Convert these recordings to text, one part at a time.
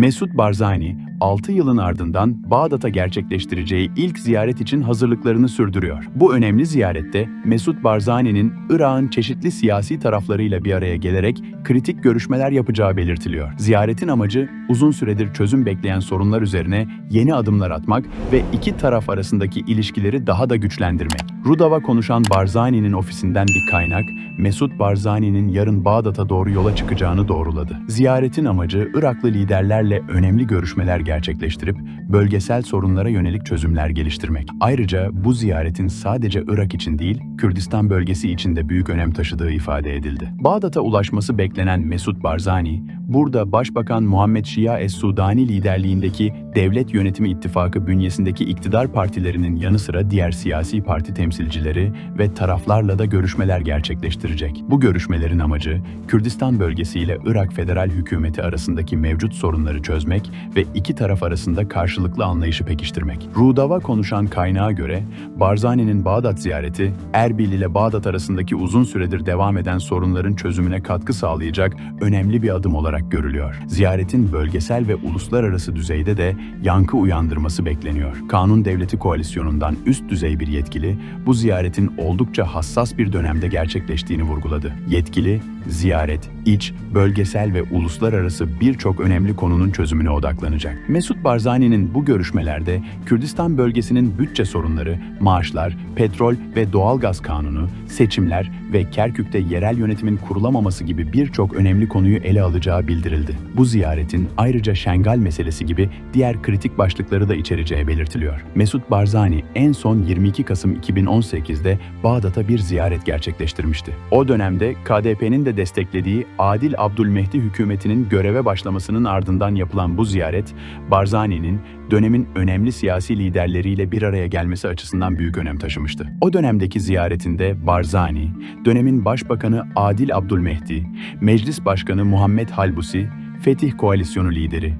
Mesut Barzani, 6 yılın ardından Bağdat'a gerçekleştireceği ilk ziyaret için hazırlıklarını sürdürüyor. Bu önemli ziyarette Mesut Barzani'nin Irak'ın çeşitli siyasi taraflarıyla bir araya gelerek kritik görüşmeler yapacağı belirtiliyor. Ziyaretin amacı uzun süredir çözüm bekleyen sorunlar üzerine yeni adımlar atmak ve iki taraf arasındaki ilişkileri daha da güçlendirmek. Rudav'a konuşan Barzani'nin ofisinden bir kaynak, Mesut Barzani'nin yarın Bağdat'a doğru yola çıkacağını doğruladı. Ziyaretin amacı Iraklı liderlerle önemli görüşmeler gerçekleştirip bölgesel sorunlara yönelik çözümler geliştirmek. Ayrıca bu ziyaretin sadece Irak için değil, Kürdistan bölgesi için de büyük önem taşıdığı ifade edildi. Bağdat'a ulaşması beklenen Mesut Barzani, burada Başbakan Muhammed Şia Es-Sudani liderliğindeki Devlet Yönetimi İttifakı bünyesindeki iktidar partilerinin yanı sıra diğer siyasi parti temsilcileri ve taraflarla da görüşmeler gerçekleştirecek. Bu görüşmelerin amacı, Kürdistan bölgesiyle Irak Federal Hükümeti arasındaki mevcut sorunları çözmek ve iki taraf arasında karşılıklı anlayışı pekiştirmek. Rudava konuşan kaynağa göre, Barzani'nin Bağdat ziyareti, Erbil ile Bağdat arasındaki uzun süredir devam eden sorunların çözümüne katkı sağlayacak önemli bir adım olarak görülüyor. Ziyaretin bölgesel ve uluslararası düzeyde de yankı uyandırması bekleniyor. Kanun Devleti Koalisyonu'ndan üst düzey bir yetkili, bu ziyaretin oldukça hassas bir dönemde gerçekleştiğini vurguladı. Yetkili, ziyaret, iç, bölgesel ve uluslararası birçok önemli konunun çözümüne odaklanacak. Mesut Barzani'nin bu görüşmelerde Kürdistan bölgesinin bütçe sorunları, maaşlar, petrol ve doğalgaz kanunu, seçimler ve Kerkük'te yerel yönetimin kurulamaması gibi birçok önemli konuyu ele alacağı bildirildi. Bu ziyaretin ayrıca Şengal meselesi gibi diğer kritik başlıkları da içereceği belirtiliyor. Mesut Barzani en son 22 Kasım 2018'de Bağdat'a bir ziyaret gerçekleştirmişti. O dönemde KDP'nin de desteklediği Adil Abdülmehdi hükümetinin göreve başlamasının ardından yapılan bu ziyaret, Barzani'nin dönemin önemli siyasi liderleriyle bir araya gelmesi açısından büyük önem taşımıştı. O dönemdeki ziyaretinde Barzani, dönemin Başbakanı Adil Abdülmehdi, Meclis Başkanı Muhammed Halbusi, Fetih Koalisyonu lideri,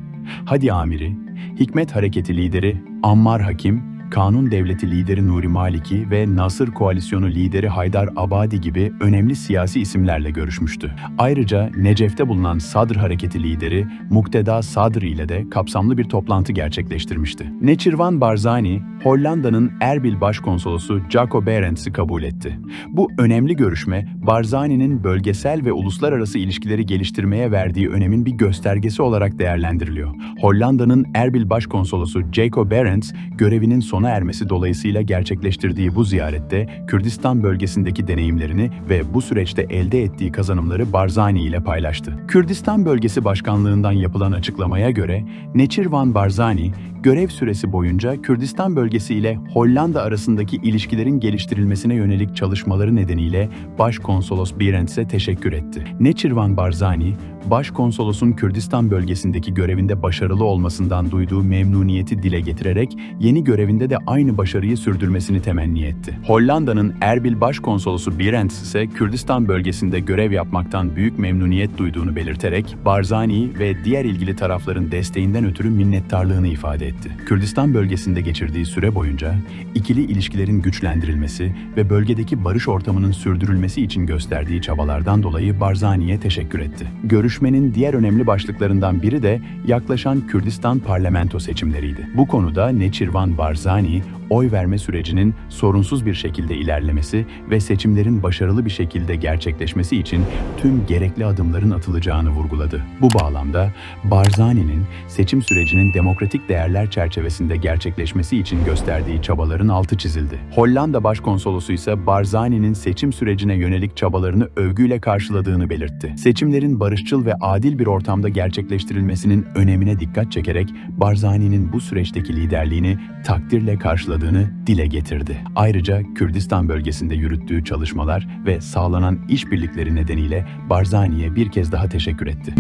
Hadi Amiri, Hikmet Hareketi lideri Ammar Hakim, Kanun Devleti lideri Nuri Maliki ve Nasır Koalisyonu lideri Haydar Abadi gibi önemli siyasi isimlerle görüşmüştü. Ayrıca Necef'te bulunan Sadr Hareketi lideri Mukteda Sadr ile de kapsamlı bir toplantı gerçekleştirmişti. Neçirvan Barzani, Hollanda'nın Erbil Başkonsolosu Jaco Berents'i kabul etti. Bu önemli görüşme, Barzani'nin bölgesel ve uluslararası ilişkileri geliştirmeye verdiği önemin bir göstergesi olarak değerlendiriliyor. Hollanda'nın Erbil Başkonsolosu Jaco Berends, görevinin sona ermesi dolayısıyla gerçekleştirdiği bu ziyarette Kürdistan bölgesindeki deneyimlerini ve bu süreçte elde ettiği kazanımları Barzani ile paylaştı. Kürdistan Bölgesi Başkanlığından yapılan açıklamaya göre Neçirvan Barzani, görev süresi boyunca Kürdistan bölgesi ile Hollanda arasındaki ilişkilerin geliştirilmesine yönelik çalışmaları nedeniyle Başkonsolos Birentz'e teşekkür etti. Neçirvan Barzani, Başkonsolosun Kürdistan bölgesindeki görevinde başarılı olmasından duyduğu memnuniyeti dile getirerek yeni görevinde de aynı başarıyı sürdürmesini temenni etti. Hollanda'nın Erbil Başkonsolosu Birents ise Kürdistan bölgesinde görev yapmaktan büyük memnuniyet duyduğunu belirterek Barzani ve diğer ilgili tarafların desteğinden ötürü minnettarlığını ifade etti. Kürdistan bölgesinde geçirdiği süre boyunca ikili ilişkilerin güçlendirilmesi ve bölgedeki barış ortamının sürdürülmesi için gösterdiği çabalardan dolayı Barzani'ye teşekkür etti. Görüşmenin diğer önemli başlıklarından biri de yaklaşan Kürdistan parlamento seçimleriydi. Bu konuda Neçirvan Barzani, oy verme sürecinin sorunsuz bir şekilde ilerlemesi ve seçimlerin başarılı bir şekilde gerçekleşmesi için tüm gerekli adımların atılacağını vurguladı. Bu bağlamda Barzani'nin seçim sürecinin demokratik değerler çerçevesinde gerçekleşmesi için gösterdiği çabaların altı çizildi. Hollanda Başkonsolosu ise Barzani'nin seçim sürecine yönelik çabalarını övgüyle karşıladığını belirtti. Seçimlerin barışçıl ve adil bir ortamda gerçekleştirilmesinin önemine dikkat çekerek Barzani'nin bu süreçteki liderliğini takdirle karşıladığını dile getirdi. Ayrıca Kürdistan bölgesinde yürüttüğü çalışmalar ve sağlanan işbirlikleri nedeniyle Barzani'ye bir kez daha teşekkür etti.